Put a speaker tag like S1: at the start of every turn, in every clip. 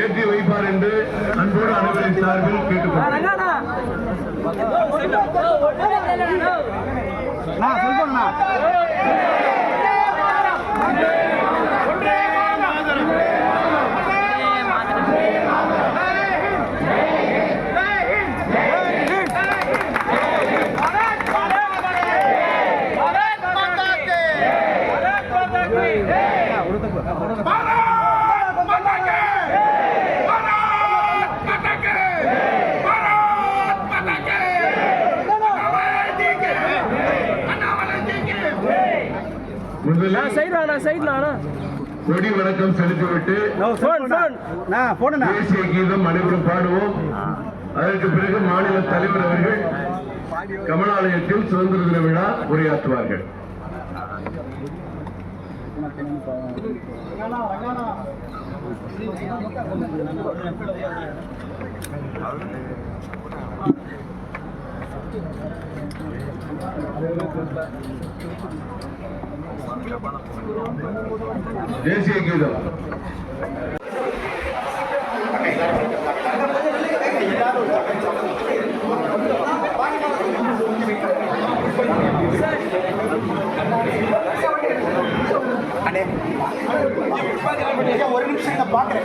S1: ஏற்றி வைப்பார் என்று அன்போடு அனைவரின் சார்பில் கேட்டுக்கொள்கிறேன். கொடி வணக்கம் செலுத்திவிட்டு தேசிய கீதம் அனைவரும் பாடுவோம். அதற்கு பிறகு மாநில தலைவர் அவர்கள் கமலாலயத்தில் சுதந்திர தின விழா உரையாற்றுவார்கள். தேசிய கீதம்.
S2: ஒரு நிமிஷம் பாக்குறேன்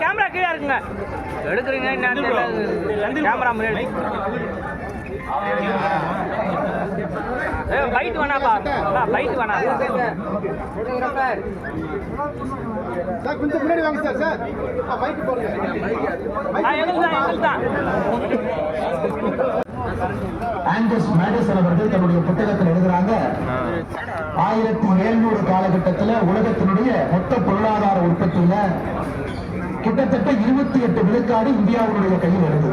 S3: கேமரா கீழே இருக்குங்க எடுக்கிறீங்க என்னன்னு கேமரா முன்னாடி பைட் வேணாப்பா பைட் வேணா
S2: சார் கொஞ்சம் முன்னாடி வாங்க சார் சார் பைக் போடுங்க
S3: எங்களுக்கு தான் எங்களுக்கு தான்
S4: ஆண்டஸ் மேடிசன் அவர்கள் தன்னுடைய புத்தகத்தில் எழுதுறாங்க ஆயிரத்தி எழுநூறு காலகட்டத்தில் உலகத்தினுடைய மொத்த பொருளாதார உற்பத்தியில கிட்டத்தட்ட இருபத்தி எட்டு விழுக்காடு இந்தியாவுடைய கையில் வருது.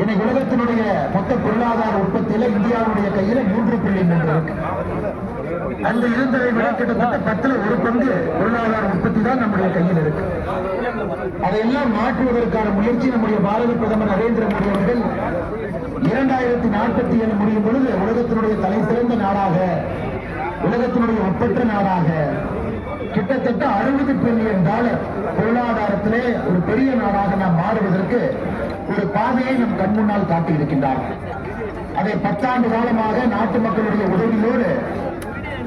S4: இன்னைக்கு உலகத்தினுடைய மொத்த பொருளாதார உற்பத்தியில இந்தியாவுடைய கையில மூன்று புள்ளி மூன்று இருக்கு. அந்த இருந்ததை விட கிட்டத்தட்ட பத்துல ஒரு பங்கு பொருளாதார உற்பத்தி தான் நம்முடைய கையில் இருக்கு. அதையெல்லாம் மாற்றுவதற்கான முயற்சி நம்முடைய பாரத பிரதமர் நரேந்திர மோடி அவர்கள் இரண்டாயிரத்தி நாற்பத்தி ஏழு முடியும் பொழுது உலகத்தினுடைய தலை சிறந்த நாடாக உலகத்தினுடைய ஒப்பற்ற நாடாக கிட்டத்தட்ட அறுபது பில்லியன் டாலர் பொருளாதாரத்திலே ஒரு பெரிய நாடாக நாம் மாறுவதற்கு ஒரு பாதையை நம் கண் முன்னால் காட்டியிருக்கின்றார். அதை பத்தாண்டு காலமாக நாட்டு மக்களுடைய உதவியோடு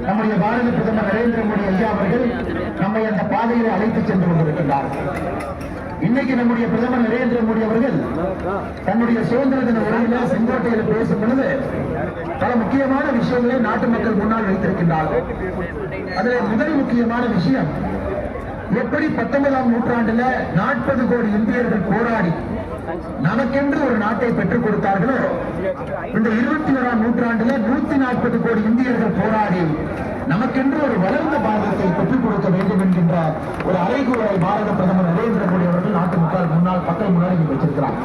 S4: நம்முடைய பாரத பிரதமர் நரேந்திர மோடி ஐயா அவர்கள் நம்மை அந்த பாதையில் அழைத்து சென்று கொண்டிருக்கின்றார். இன்னைக்கு நம்முடைய பிரதமர் நரேந்திர மோடி அவர்கள் தன்னுடைய சுதந்திர தின உரையில செங்கோட்டையில் பேசும் பொழுது பல முக்கியமான விஷயங்களை நாட்டு மக்கள் முன்னால் வைத்திருக்கின்றார்கள். அதுல முதல் முக்கியமான விஷயம் எப்படி பத்தொன்பதாம் நூற்றாண்டுல நாற்பது கோடி இந்தியர்கள் போராடி நமக்கென்று ஒரு நாட்டை பெற்றுக் கொடுத்தார்களோ? இந்த இருபத்தி ஓராம் நூற்றாண்டுல நாற்பது கோடி இந்தியர்கள் போராடி நமக்கென்று ஒரு வளர்ந்த பாரதத்தை பெற்றுக் கொடுக்க வேண்டும் என்கின்ற ஒரு அறைகூறலை பாரத பிரதமர் நரேந்திர மோடி அவர்கள் நாட்டு மக்கள் முன்னால் மக்கள் முன்னாடி வச்சிருக்கிறார்.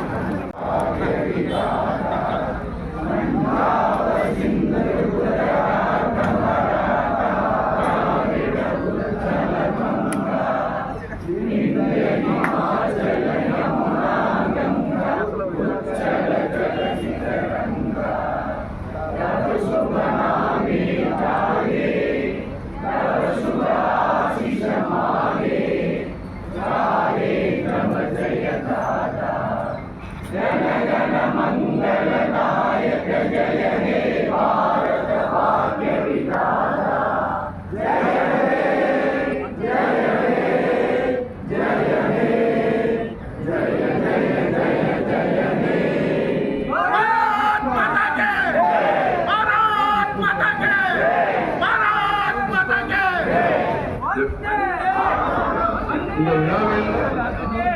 S1: இந்த விழாவில்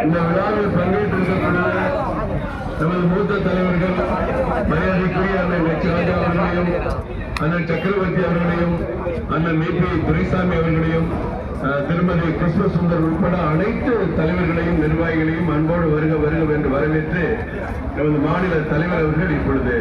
S1: இந்த விழாவில் பங்கேற்றிருக்கக்கூடிய நமது மூத்த தலைவர்கள் மரியாதைக்குரிய அண்ணன் லட்சராஜா அவர்களையும் அண்ணன் சக்கரவர்த்தி அவர்களையும் அண்ணன் மேபி துரைசாமி அவர்களையும் திருமதி கிருஷ்ணசுந்தர் உட்பட அனைத்து தலைவர்களையும் நிர்வாகிகளையும் அன்போடு வருக வருகம் என்று வரவேற்று நமது மாநில தலைவர் அவர்கள் இப்பொழுது